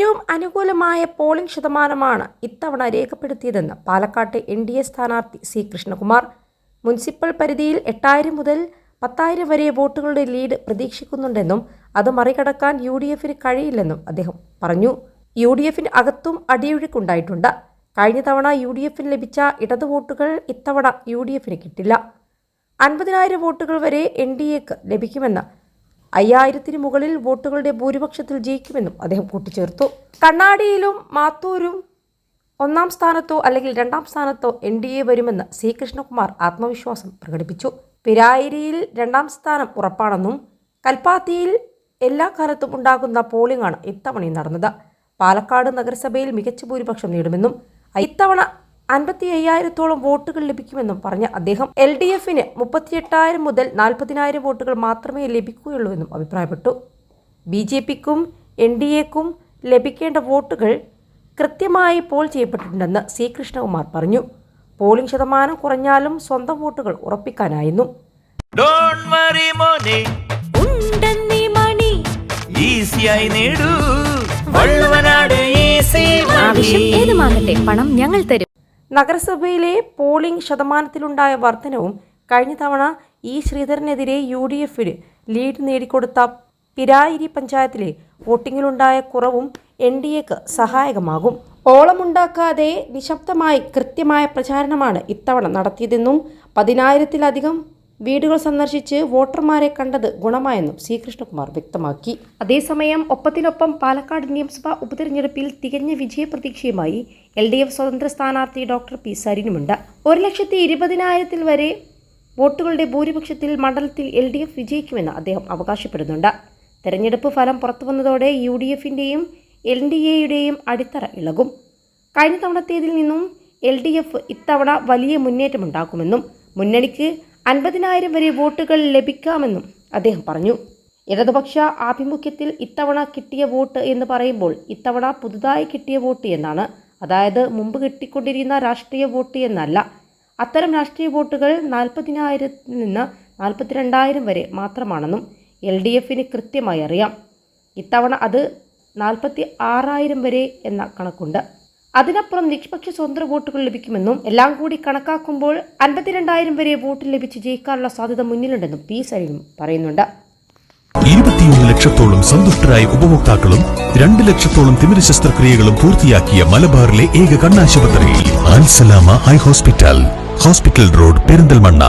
ഏറ്റവും അനുകൂലമായ പോളിംഗ് ശതമാനമാണ് ഇത്തവണ രേഖപ്പെടുത്തിയതെന്ന് പാലക്കാട്ടെ എൻ ഡി എ സ്ഥാനാർത്ഥി സി കൃഷ്ണകുമാർ. മുനിസിപ്പൽ പരിധിയിൽ എട്ടായിരം മുതൽ പത്തായിരം വരെ വോട്ടുകളുടെ ലീഡ് പ്രതീക്ഷിക്കുന്നുണ്ടെന്നും അത് മറികടക്കാൻ യു ഡി എഫിന് കഴിയില്ലെന്നും അദ്ദേഹം പറഞ്ഞു. യു ഡി എഫിന് അകത്തും അടിയൊഴുക്കുണ്ടായിട്ടുണ്ട്. കഴിഞ്ഞ തവണ യു ഡി എഫിന് ലഭിച്ച ഇടതു വോട്ടുകൾ ഇത്തവണ യു ഡി എഫിന് കിട്ടില്ല. അൻപതിനായിരം വോട്ടുകൾ വരെ എൻ ഡി എക്ക് ലഭിക്കുമെന്ന് അയ്യായിരത്തിന് മുകളിൽ വോട്ടുകളുടെ ഭൂരിപക്ഷത്തിൽ ജയിക്കുമെന്നും അദ്ദേഹം കൂട്ടിച്ചേർത്തു. കണ്ണാടിയിലും മാത്തൂരും ഒന്നാം സ്ഥാനത്തോ അല്ലെങ്കിൽ രണ്ടാം സ്ഥാനത്തോ എൻ ഡി എ വരുമെന്ന് സി കൃഷ്ണകുമാർ ആത്മവിശ്വാസം പ്രകടിപ്പിച്ചു. പിരായിരിയിൽ രണ്ടാം സ്ഥാനം ഉറപ്പാണെന്നും കൽപ്പാത്തിയിൽ എല്ലാ കാലത്തും ഉണ്ടാകുന്ന പോളിംഗാണ് ഇത്തവണയും നടന്നത്. പാലക്കാട് നഗരസഭയിൽ മികച്ച ഭൂരിപക്ഷം നേടുമെന്നും ഇത്തവണ അൻപത്തി അയ്യായിരത്തോളം വോട്ടുകൾ ലഭിക്കുമെന്നും പറഞ്ഞ അദ്ദേഹം എൽ ഡി എഫിന് മുപ്പത്തിയെട്ടായിരം മുതൽ നാൽപ്പതിനായിരം വോട്ടുകൾ മാത്രമേ ലഭിക്കുകയുള്ളൂ എന്നും അഭിപ്രായപ്പെട്ടു. ബി ജെ പിക്കും എൻ ഡി എക്കും ലഭിക്കേണ്ട വോട്ടുകൾ കൃത്യമായി പോൾ ചെയ്യപ്പെട്ടിട്ടുണ്ടെന്ന് സി കൃഷ്ണകുമാർ പറഞ്ഞു. പോളിംഗ് ശതമാനം കുറഞ്ഞാലും സ്വന്തം വോട്ടുകൾ ഉറപ്പിക്കാനായിരുന്നു ഡോണ്ട് വറി മോനെ. ഉണ്ടെന്നീ മണി. ഈസിയായി നേടൂ. വള്ളുവനാട് ഈസി ആവശ്യം ഏതുമാകട്ടെ പണം ഞങ്ങൾ തരും. നഗരസഭയിലെ പോളിംഗ് ശതമാനത്തിലുണ്ടായ വർധനവും കഴിഞ്ഞ തവണ ഇ ശ്രീധരനെതിരെ യു ഡി എഫിന് ലീഡ് നേടിക്കൊടുത്ത പിരായിരി പഞ്ചായത്തിലെ വോട്ടിങ്ങിലുണ്ടായ കുറവും എൻ ഡി എക്ക് സഹായകമാകും. ഓളമുണ്ടാക്കാതെ നിശബ്ദമായി കൃത്യമായ പ്രചാരണമാണ് ഇത്തവണ നടത്തിയതെന്നും പതിനായിരത്തിലധികം വീടുകൾ സന്ദർശിച്ച് വോട്ടർമാരെ കണ്ടത് ഗുണമായെന്നും സി കൃഷ്ണകുമാർ വ്യക്തമാക്കി. അതേസമയം ഒപ്പത്തിനൊപ്പം പാലക്കാട് നിയമസഭാ ഉപതെരഞ്ഞെടുപ്പിൽ തികഞ്ഞ വിജയപ്രതീക്ഷയുമായി എൽ ഡി എഫ് സ്വതന്ത്ര സ്ഥാനാർത്ഥി ഡോക്ടർ പി സരിനുമുണ്ട്. ഒരു ലക്ഷത്തി ഇരുപതിനായിരത്തിൽ വരെ വോട്ടുകളുടെ ഭൂരിപക്ഷത്തിൽ മണ്ഡലത്തിൽ എൽ ഡി എഫ് വിജയിക്കുമെന്ന് അദ്ദേഹം അവകാശപ്പെടുന്നുണ്ട്. തെരഞ്ഞെടുപ്പ് ഫലം പുറത്തുവന്നതോടെ യു ഡി എഫിന്റെയും എൽ ഡി എയുടെയും അടിത്തറ ഇളകും. കഴിഞ്ഞ തവണത്തേതിൽ നിന്നും എൽ ഡി എഫ് ഇത്തവണ വലിയ മുന്നേറ്റമുണ്ടാക്കുമെന്നും മുന്നണിക്ക് അൻപതിനായിരം വരെ വോട്ടുകൾ ലഭിക്കാമെന്നും അദ്ദേഹം പറഞ്ഞു. ഇടതുപക്ഷ ആഭിമുഖ്യത്തിൽ ഇത്തവണ കിട്ടിയ വോട്ട് എന്ന് പറയുമ്പോൾ ഇത്തവണ പുതുതായി കിട്ടിയ വോട്ട് എന്നാണ്. അതായത് മുമ്പ് കിട്ടിക്കൊണ്ടിരുന്ന രാഷ്ട്രീയ വോട്ട് എന്നല്ല. അത്തരം രാഷ്ട്രീയ വോട്ടുകൾ നാൽപ്പതിനായിരത്തിൽ നിന്ന് നാൽപ്പത്തിരണ്ടായിരം വരെ മാത്രമാണെന്നും എൽ ഡി എഫിന് കൃത്യമായി അറിയാം. ഇത്തവണ അത് നാൽപ്പത്തി ആറായിരം വരെ എന്ന കണക്കുണ്ട്. അതിനപ്പുറം നിഷ്പക്ഷ സ്വതന്ത്ര വോട്ടുകൾ ലഭിക്കുമെന്നും എല്ലാം കൂടി കണക്കാക്കുമ്പോൾ അൻപത്തിരണ്ടായിരം വരെ വോട്ട് ലഭിച്ച് ജയിക്കാനുള്ള സാധ്യത മുന്നിലുണ്ടെന്നും പി സലീം പറയുന്നുണ്ട്. ഇരുപത്തിയൊന്ന് ലക്ഷത്തോളം സന്തുഷ്ടരായ ഉപഭോക്താക്കളും രണ്ട് ലക്ഷത്തോളം തിമിര ശസ്ത്രക്രിയകളും പൂർത്തിയാക്കിയ മലബാറിലെ ഏക കണ്ണാശുപത്രി Alsalama eye hospital hospital road Perinthalmanna.